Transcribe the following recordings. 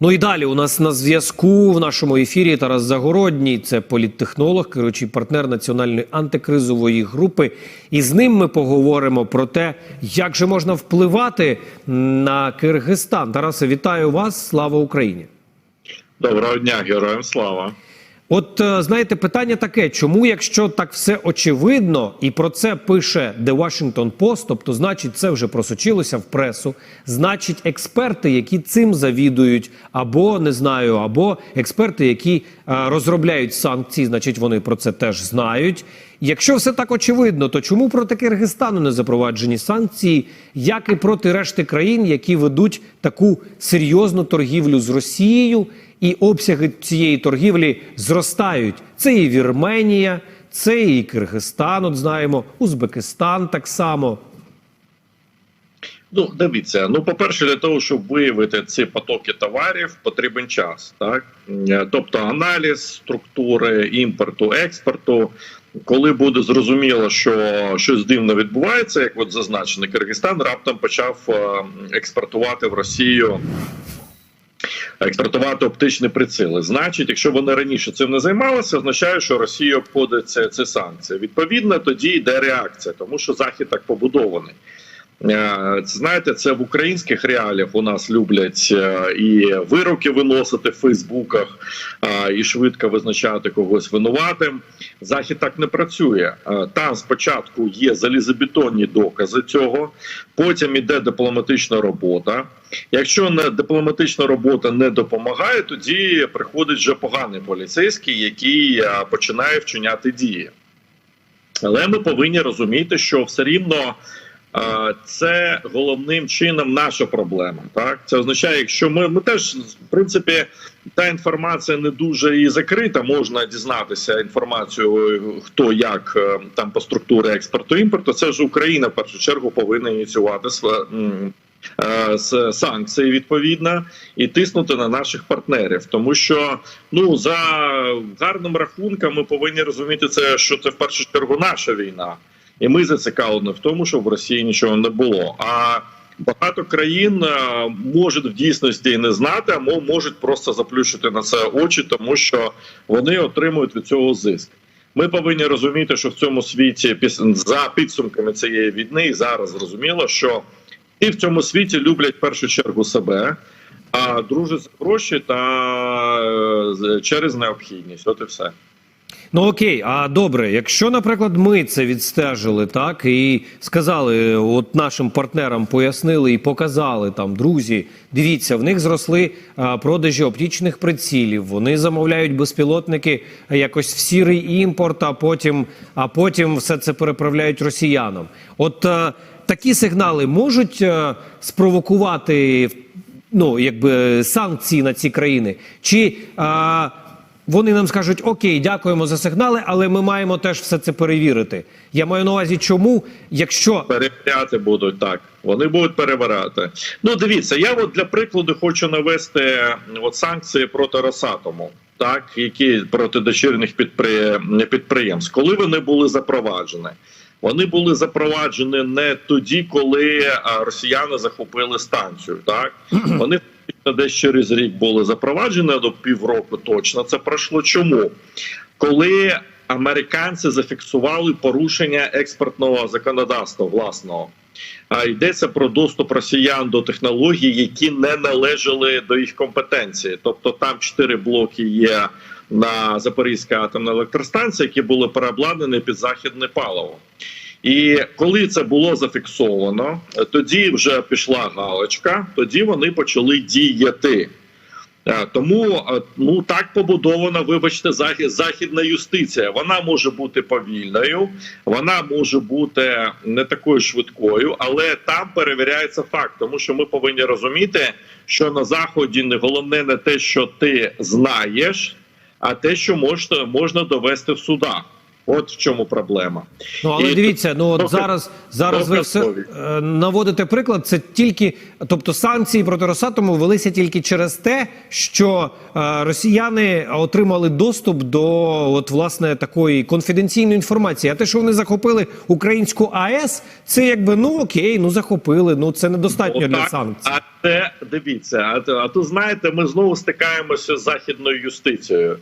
Ну і далі у нас на зв'язку в нашому ефірі Тарас Загородній, це політтехнолог, керуючий партнер національної антикризової групи. І з ним ми поговоримо про те, як же можна впливати на Киргизстан. Тарасе, вітаю вас! Слава Україні! Доброго дня, героям слава. От е, знаєте, питання таке: чому, якщо так все очевидно, і про це пише The Washington Post, тобто, значить, це вже просочилося в пресу, значить, експерти, які цим завідують, або не знаю, або експерти, які е, розробляють санкції, значить, вони про це теж знають. Якщо все так очевидно, то чому проти Киргизстану не запроваджені санкції, як і проти решти країн, які ведуть таку серйозну торгівлю з Росією? І обсяги цієї торгівлі зростають. Це і Вірменія, це і Киргизстан, от знаємо, Узбекистан так само. Ну, дивіться. Ну, по-перше, для того, щоб виявити ці потоки товарів, потрібен час. Так, тобто аналіз структури імпорту, експорту. Коли буде зрозуміло, що щось дивно відбувається, як от зазначено, Киргизстан раптом почав е, експортувати в Росію. Експортувати оптичні приціли. Значить, якщо вони раніше цим не займалися, означає, що Росія обходить це, ці санкції. Відповідно, тоді йде реакція, тому що захід так побудований. Е, знаєте, це в українських реаліях у нас люблять е, і вироки виносити в Фейсбуках, е, і швидко визначати когось винуватим. Захід так не працює. Там спочатку є залізобетонні докази цього, потім іде дипломатична робота. Якщо не дипломатична робота не допомагає, тоді приходить вже поганий поліцейський, який починає вчиняти дії. Але ми повинні розуміти, що все рівно. Це головним чином наша проблема. Так це означає, якщо ми, ми теж в принципі та інформація не дуже і закрита, можна дізнатися інформацію, хто як е, там по структурі експорту імпорту. Це ж Україна в першу чергу повинна ініціювати е, з санкції відповідно і тиснути на наших партнерів, тому що ну за гарним рахунком ми повинні розуміти це, що це в першу чергу наша війна, і ми зацікавлені в тому, щоб в Росії нічого не було. А багато країн е, можуть в дійсності не знати, а мо- можуть просто заплющити на це очі, тому що вони отримують від цього зиск. Ми повинні розуміти, що в цьому світі за підсумками цієї війни і зараз зрозуміло, що і в цьому світі люблять в першу чергу себе, а дружать за гроші та е, через необхідність. От і все. Ну окей, а добре, якщо, наприклад, ми це відстежили, так і сказали, от нашим партнерам пояснили і показали там, друзі, дивіться, в них зросли а, продажі оптичних прицілів. Вони замовляють безпілотники якось в сірий імпорт, а потім, а потім все це переправляють росіянам. От е, такі сигнали можуть е, спровокувати ну, якби санкції на ці країни? Чи а, вони нам скажуть: Окей, дякуємо за сигнали, але ми маємо теж все це перевірити. Я маю на увазі, чому, якщо Перевіряти будуть так. Вони будуть перевиряти. Ну дивіться, я от для прикладу хочу навести от санкції проти Росатому, так які проти дочірних підпри- підприємств, коли вони були запроваджені. Вони були запроваджені не тоді, коли росіяни захопили станцію. Так вони десь через рік були запроваджені до півроку. Точно це пройшло. Чому? Коли американці зафіксували порушення експортного законодавства власного. А йдеться про доступ росіян до технологій, які не належали до їх компетенції. Тобто там чотири блоки є на Запорізькій атомній електростанції, які були переобладнані під західне паливо. І коли це було зафіксовано, тоді вже пішла галочка, тоді вони почали діяти. Е, Тому е, ну так побудована, вибачте, захід, західна юстиція. Вона може бути повільною, вона може бути не такою швидкою, але там перевіряється факт, тому що ми повинні розуміти, що на заході не головне не те, що ти знаєш, а те, що можна, можна довести в судах. От в чому проблема. Ну але І дивіться, ну от зараз зараз ви все е, наводите приклад. Це тільки, тобто санкції проти Росатому велися тільки через те, що е, росіяни отримали доступ до от власне такої конфіденційної інформації. А те, що вони захопили українську АЕС, це якби ну окей, ну захопили. Ну це недостатньо для Отак. санкцій. А це дивіться, а, а тут знаєте, ми знову стикаємося з західною юстицією.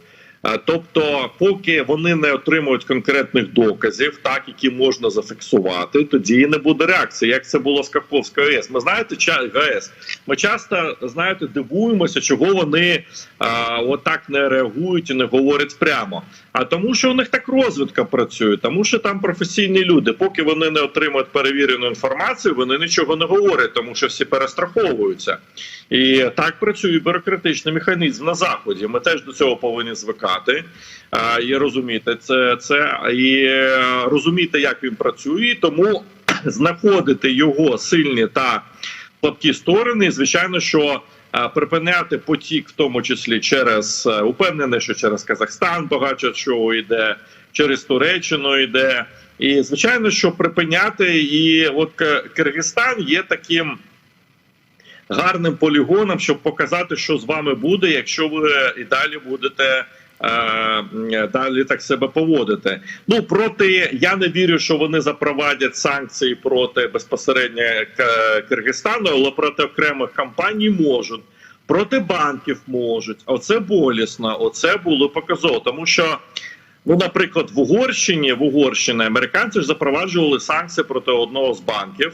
А, Тобто, поки вони не отримують конкретних доказів, так які можна зафіксувати, тоді не буде реакції. Як це було з Каховською АЕС? Ми знаєте, ча- ГАЕС. Ми часто знаєте, дивуємося, чого вони а, отак не реагують і не говорять прямо. А тому, що у них так розвідка працює, тому що там професійні люди. Поки вони не отримують перевірену інформацію, вони нічого не говорять, тому що всі перестраховуються. І так працює бюрократичний механізм на заході. Ми теж до цього повинні звикати а, і розуміти це, це і е, розуміти, як він працює, тому знаходити його сильні та слабкі сторони. Звичайно, що припиняти потік, в тому числі через упевнене, що через Казахстан багато чого йде, через Туреччину йде. І звичайно, що припиняти і от Киргизстан є таким гарним полігоном, щоб показати, що з вами буде, якщо ви і далі будете. Е, Далі так себе поводити. Ну проти я не вірю, що вони запровадять санкції проти безпосередньо К- Киргизстану, але проти окремих компаній можуть. Проти банків можуть. Оце болісно. Оце було показово. Тому що, ну, наприклад, в Угорщині в Угорщині американці ж запроваджували санкції проти одного з банків,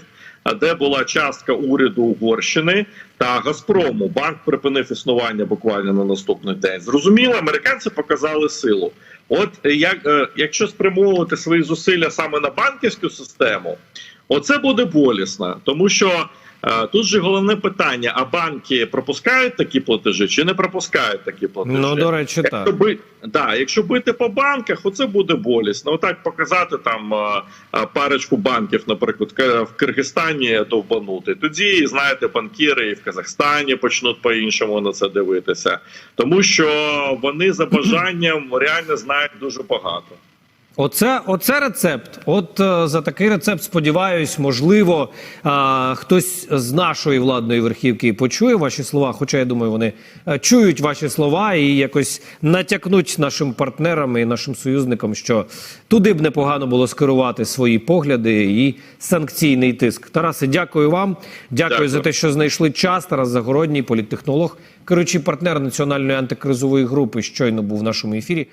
де була частка уряду Угорщини та Газпрому. Банк припинив існування буквально на наступний день. Зрозуміло, американці показали силу. От е, як, е, якщо спрямовувати свої зусилля саме на банківську систему, оце буде болісно, тому що. Е, Тут же головне питання: а банки пропускають такі платежі чи не пропускають такі платежі? Ну до речі, так. Якщо би да, якщо бити по банках, оце буде болісно. Отак показати там а, а, парочку банків, наприклад, в Киргизстані довбанути. Тоді знаєте, банкіри і в Казахстані почнуть по-іншому на це дивитися, тому що вони за бажанням реально знають дуже багато. Оце, оце рецепт. От е, за такий рецепт, сподіваюсь, можливо, е, хтось з нашої владної верхівки почує ваші слова. Хоча я думаю, вони е, чують ваші слова і якось натякнуть нашим партнерам і нашим союзникам, що туди б непогано було скерувати свої погляди і санкційний тиск. Тарасе, дякую вам. Дякую, Дякую. за те, що знайшли час. Тарас Загородній, політтехнолог, керуючий партнер національної антикризової групи, щойно був в нашому ефірі.